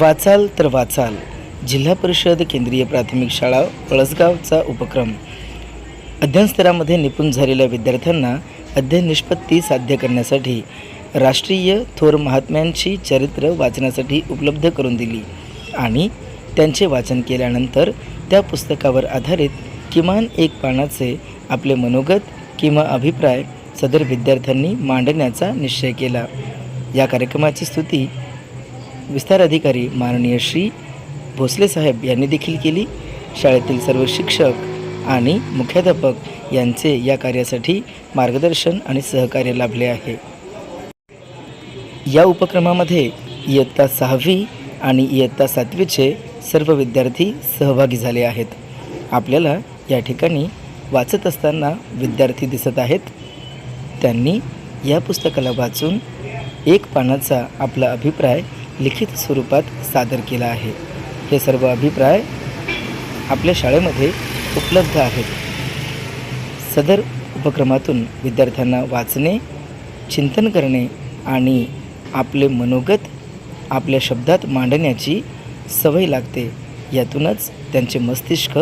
वाचाल तर वाचाल. जिल्हा परिषद केंद्रीय प्राथमिक शाळा पळसगावचा उपक्रम. अध्ययनस्तरामध्ये निपुण झालेल्या विद्यार्थ्यांना अध्ययन निष्पत्ती साध्य करण्यासाठी राष्ट्रीय थोर महात्म्यांची चरित्र वाचण्यासाठी उपलब्ध करून दिली आणि त्यांचे वाचन केल्यानंतर त्या पुस्तकावर आधारित किमान एक पानाचे आपले मनोगत किंवा अभिप्राय सदर विद्यार्थ्यांनी मांडण्याचा निश्चय केला. या कार्यक्रमाची स्तुती विस्तार अधिकारी माननीय श्री भोसले साहेब यांनी देखील केली. शाळेतील सर्व शिक्षक आणि मुख्याध्यापक यांचे या कार्यासाठी मार्गदर्शन आणि सहकार्य लाभले आहे. या उपक्रमामध्ये इयत्ता सहावी आणि इयत्ता सातवीचे सर्व विद्यार्थी सहभागी झाले आहेत. आपल्याला या ठिकाणी वाचत असताना विद्यार्थी दिसत आहेत. त्यांनी या पुस्तकाला वाचून एक पानाचा आपला अभिप्राय लिखित स्वरूपात सादर केला आहे. हे सर्व अभिप्राय आपल्या शाळेमध्ये उपलब्ध आहेत. सदर उपक्रमातून विद्यार्थ्यांना वाचणे चिंतन करणे आणि आपले मनोगत आपल्या शब्दात मांडण्याची सवय लागते. यातूनच त्यांचे मस्तिष्क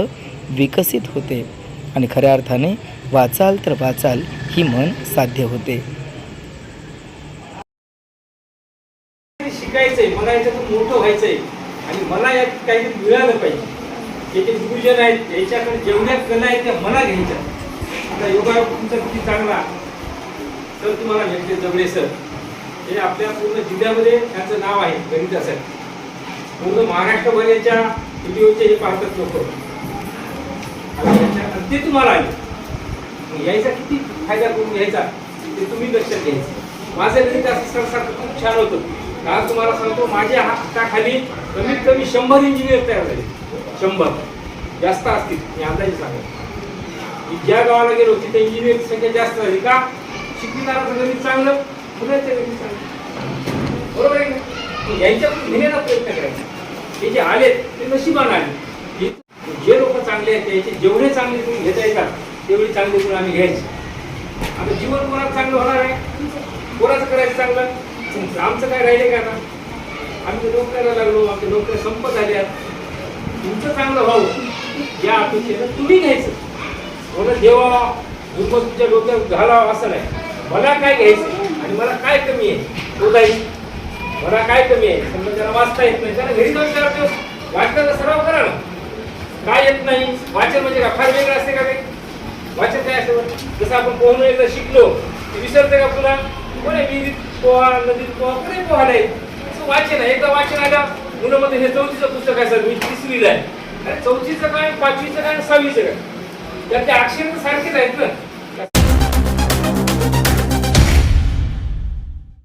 विकसित होते आणि खऱ्या अर्थाने वाचाल तर वाचाल ही मन साध्य होते. शिकायचंय मला याच्यातून मोठं व्हायचंय. आणि मला यात काहीतरी मिळालं पाहिजे. याचे जे गुरुजन आहेत याच्याकडे जेवढ्या कला आहेत त्या मला घ्यायच्या. आता योगा तुमचा किती चांगला. तर तुम्हाला भेटले जवळे सर. हे आपल्या पूर्ण जिल्ह्यामध्ये त्यांचं नाव आहे गणितासाठी. पूर्ण महाराष्ट्रभर याच्या व्हिडिओचे हे पाहतात लोक. ते तुम्हाला आले. यायचा किती फायदा करून घ्यायचा? ते तुम्ही लक्षात घ्यायचं. माझं गणित असं सरसारखं खूप छान होतं. आज तुम्हाला सांगतो माझ्या हाताखाली कमीत कमी शंभर इंजिनियर तयार झाले. शंभर. जास्त असतील मी अंदाजे सांगतो मी ज्या गावाला गेलो तिथे इंजिनिअरची संख्या जास्त झाली का? शिकविणाराचं गणित चांगलं मुलाचं गणित चांगलं. बरोबर आहे ना मग घेण्याचा प्रयत्न करायचा. हे जे आलेत ते नशिबान आले. जे लोक चांगले आहेत त्याचे जेवढे चांगले गुण घेता येतात तेवढे चांगले गुण आम्ही घ्यायचे. आता जीवन कोणाचं चांगलं होणार आहे? कोणाचं करायचं चांगलं? आमचं काय राहिले का आता? आम्ही नोकऱ्याला लागलो आमच्या नोकऱ्या संपत आल्या तुमचं चांगलं व्हावं. या अपेक्षेनं तुम्ही घ्यायचं. म्हणून देवा दुर्ग तुमच्या डोक्यात घालावं असं नाही. मला काय घ्यायचं? आणि मला काय कमी आहे? तो जाईल. मला काय कमी आहे? समजा त्याला वाचता येत नाही. त्याला घरी जाऊन चार दिवस वाचण्याचा सराव करा ना. काय येत नाही? वाचन म्हणजे काय? फार वेगळं असते का ते? वाचन काय असतं? जसं आपण पोहणं एकदा शिकलो ते विसरते का तुला कोणी विहिरीत पोहा नदीत पोहा कोणी पोहा नाही. असं वाचन आहे. एकदा वाचन आलं म्हणते हे चौथीचं पुस्तक आहे सर मी तिसरीला आहे. अरे चौथीचं काय पाचवीचं काय सहावीचं काय? तर ते अक्षर तर सारखेच आहेत ना.